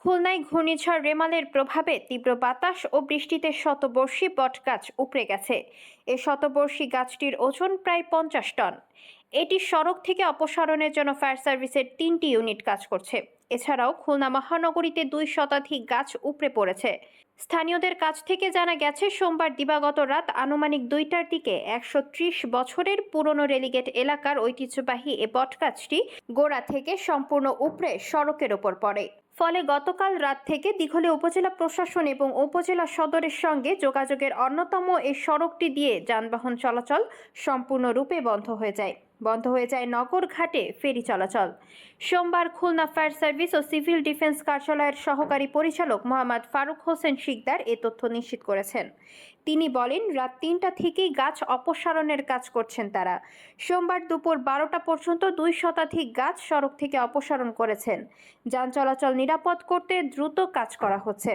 খুলনায় ঘূর্ণিঝড় রেমালের প্রভাবে তীব্র বাতাস ও বৃষ্টিতে শতবর্ষী বটগাছ উপড়ে গেছে। এ শতবর্ষী গাছটির ওজন প্রায় পঞ্চাশ টন। এটি সড়ক থেকে অপসারণের জন্য ফায়ার সার্ভিসের তিনটি ইউনিট কাজ করছে। এছাড়াও খুলনা মহানগরীতে দুই শতাধিক গাছ উপড়ে পড়েছে। স্থানীয়দের কাছ থেকে জানা গেছে, সোমবার দিবাগত রাত আনুমানিক দুইটার দিকে একশো ত্রিশ বছরের পুরনো রেলিগেট এলাকার ঐতিহ্যবাহী এ বটগাছটি গোড়া থেকে সম্পূর্ণ উপড়ে সড়কের ওপর পড়ে। ফলে গতকাল রাত থেকে দিঘলে উপজেলা প্রশাসন এবং উপজেলা সদরের সঙ্গে যোগাযোগের অন্যতম এই সড়কটি দিয়ে যানবাহন চলাচল সম্পূর্ণরূপে বন্ধ হয়ে যায়। বন্ধ হয়ে যায় নগর ঘাটে ফেরি চলাচল। সোমবার খুলনা ফায়ার সার্ভিস ও সিভিল ডিফেন্স কার্যালয়ের সহকারী পরিচালক মোহাম্মদ ফারুক হোসেন শিকদার এ তথ্য নিশ্চিত করেছেন। তিনি বলেন, রাত তিনটা থেকেই গাছ অপসারণের কাজ করছেন তারা। সোমবার দুপুর বারোটা পর্যন্ত দুই শতাধিক গাছ সড়ক থেকে অপসারণ করেছেন। যান চলাচল নিরাপদ করতে দ্রুত কাজ করা হচ্ছে।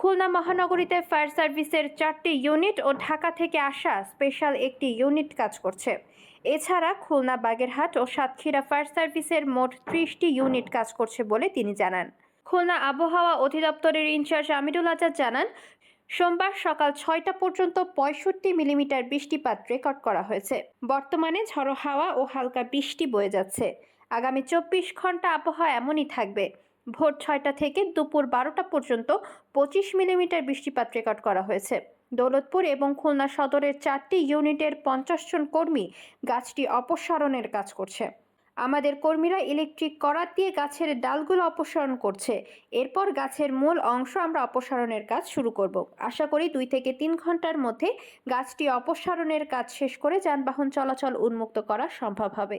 খুলনা মহানগরীতে ফায়ার সার্ভিসের চারটি ইউনিট ও ঢাকা থেকে আসা স্পেশাল একটি ইউনিট কাজ করছে। এছাড়া খুলনা বাগেরহাট ও সাতক্ষীরা ফায়ার সার্ভিসের মোট ত্রিশটি ইউনিট কাজ করছে বলে তিনি জানান। খুলনা আবহাওয়া অধিদপ্তরের ইনচার্জ আমিরুল আজাদ জানান, সোমবার সকাল ছয়টা পর্যন্ত পঁয়ষট্টি মিলিমিটার বৃষ্টিপাত রেকর্ড করা হয়েছে। বর্তমানে ঝড়ো হাওয়া ও হালকা বৃষ্টি বয়ে যাচ্ছে। আগামী চব্বিশ ঘণ্টা আবহাওয়া এমনই থাকবে। ভোর ছয়টা থেকে দুপুর বারোটা পর্যন্ত পঁচিশ মিলিমিটার বৃষ্টিপাত রেকর্ড করা হয়েছে। দৌলতপুর এবং খুলনা সদরের চারটি ইউনিটের পঞ্চাশ জন কর্মী গাছটি অপসারণের কাজ করছে। আমাদের কর্মীরা ইলেকট্রিক করাত দিয়ে গাছের ডালগুলো অপসারণ করছে। এরপর গাছের মূল অংশ আমরা অপসারণের কাজ শুরু করব। আশা করি দুই থেকে তিন ঘণ্টার মধ্যে গাছটি অপসারণের কাজ শেষ করে যানবাহন চলাচল উন্মুক্ত করা সম্ভব হবে।